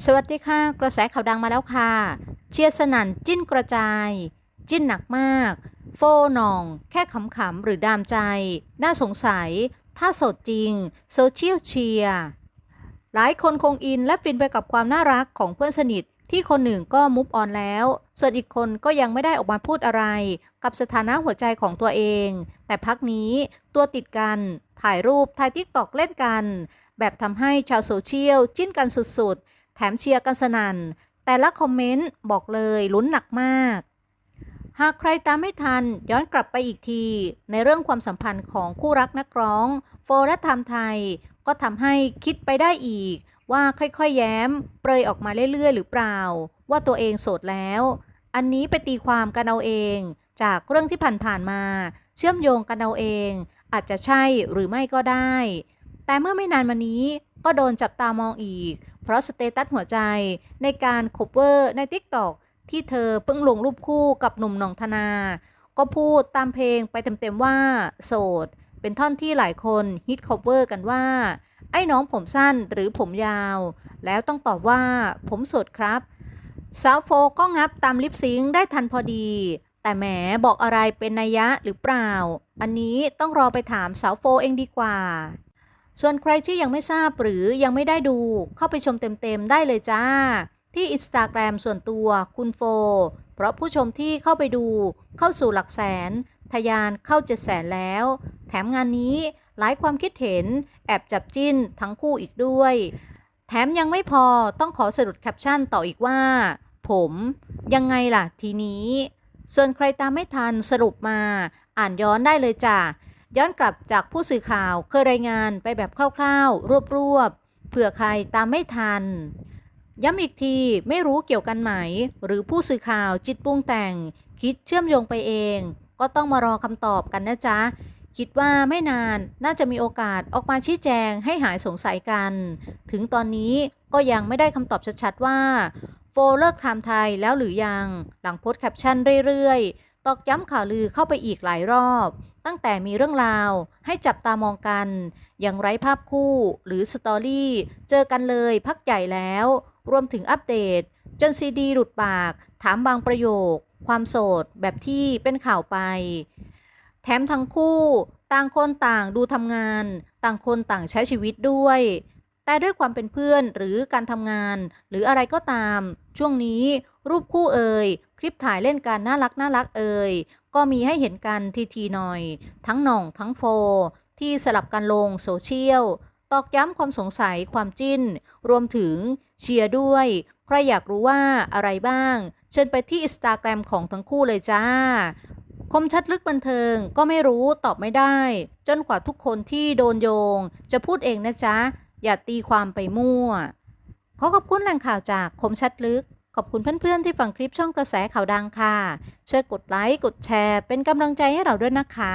สวัสดีค่ะ กระแสข่าวดังมาแล้วค่ะ เชียร์สนั่นจิ้นกระจาย จิ้นหนักมาก โฟนอง แค่ขำๆหรือดามใจ น่าสงสัย ถ้าสดจริง โซเชียลเชียร์หลายคนคงอินและฟินไปกับความน่ารักของเพื่อนสนิทที่คนหนึ่งก็มุฟออนแล้ว ส่วนอีกคนก็ยังไม่ได้ออกมาพูดอะไร กับสถานะหัวใจของตัวเอง แต่พักนี้ตัวติดกัน ถ่ายรูปถ่ายทิกตอกเล่นกัน แบบทำให้ชาวโซเชียลจิ้นกันสุดๆ แถมเชียร์กันสนั่น แต่ละคอมเมนต์บอกเลยลุ้นหนักมาก หากใครตามไม่ทันย้อนกลับไปอีกที ในเรื่องความสัมพันธ์ของคู่รักนักร้อง โฟและไทม์ไทย ก็ทำให้คิดไปได้อีก ว่าค่อยๆแย้ม เปรยออกมาเรื่อยๆ หรือเปล่า ว่าตัวเองโสดแล้ว อันนี้ไปตีความกันเอาเอง จากเรื่องที่ผ่านๆมา เชื่อมโยงกันเอาเอง อาจจะใช่หรือไม่ก็ได้ แต่เมื่อไม่นานมานี้ก็โดนจับตามองอีก เพราะสเตตัสหัวใจในการคบเวอร์ใน TikTok ที่เธอเพิ่งลงรูปคู่กับหนุ่มหนองธนา ก็พูดตามเพลงไปเต็มๆว่า โสด เป็นท่อนที่หลายคนฮิตคบเวอร์กันว่า ไอ้น้องผมสั้นหรือผมยาว แล้วต้องตอบว่าผมโสดครับสาวโฟก็งับตามลิปซิงได้ทันพอดี แต่แหมบอกอะไรเป็นนัยยะหรือเปล่า อันนี้ต้องรอไปถามสาวโฟเองดีกว่า ส่วนใครที่ยังไม่ทราบหรือยังไม่ได้ดูเข้าไปชมเต็มๆได้เลยจ้า ที่อินสตาแกรมส่วนตัวคุณโฟ เพราะผู้ชมที่เข้าไปดูเข้าสู่หลักแสนทะยานเข้าเจ็ดแสนแล้ว แถมงานนี้หลายความคิดเห็น แอบจับจิ้นทั้งคู่อีกด้วย แถมยังไม่พอต้องขอสรุปแคปชั่นต่ออีกว่า ผมยังไงล่ะทีนี้ ส่วนใครตามไม่ทันสรุปมาอ่านย้อนได้เลยจ้ะ ย้อนกลับจากผู้สื่อข่าวเคยรายงานไปแบบคร่าวๆ รวบๆเผื่อใครตามไม่ทัน ย้ำอีกทีไม่รู้เกี่ยวกันไหม หรือผู้สื่อข่าวจิตปรุงแต่ง คิดเชื่อมโยงไปเอง ก็ต้องมารอคำตอบกันนะจ๊ะ คิดว่าไม่นานน่าจะมีโอกาสออกมาชี้แจงให้หายสงสัยกัน ถึงตอนนี้ก็ยังไม่ได้คำตอบชัดๆว่า โฟเลิกทม์ไทยแล้วหรือยัง หลังโพสต์แคปชั่นเรื่อยๆ ตอกย้ำข่าวลือเข้าไปอีกหลายรอบ ตั้งแต่มีเรื่องราวให้จับตามองกันยังไร้ภาพคู่หรือสตอรี่ เจอกันเลยพักใหญ่แล้ว รวมถึงอัปเดต จนซีดีหลุดปาก ถามบางประโยค ความโสดแบบที่เป็นข่าวไป แถมทั้งคู่ ต่างคนต่างดูทำงาน ต่างคนต่างใช้ชีวิตด้วย แต่ด้วยความเป็นเพื่อนหรือการทำงาน หรืออะไรก็ตาม ช่วงนี้ รูปคู่เอ่ยคลิปถ่ายเล่นกันน่ารักน่ารักเอ่ยก็มีให้เห็นกันทีๆหน่อย ทั้งหน่องทั้งโฟ ที่สลับกันลงโซเชียลตอกย้ำความสงสัยความจิ้น รวมถึงเชียร์ด้วย ใครอยากรู้ว่าอะไรบ้าง เชิญไปที่อินสตาแกรมของทั้งคู่เลยจ้า คมชัดลึกบันเทิงก็ไม่รู้ตอบไม่ได้ จนกว่าทุกคนที่โดนโยง จะพูดเองนะจ๊ะ อย่าตีความไปมั่ว ขอขอบคุณแหล่งข่าวจากคมชัดลึก ขอบคุณเพื่อนๆที่ฟังคลิปช่องกระแสข่าวดังค่ะ ช่วยกดไลค์ กดแชร์ เป็นกำลังใจให้เราด้วยนะคะ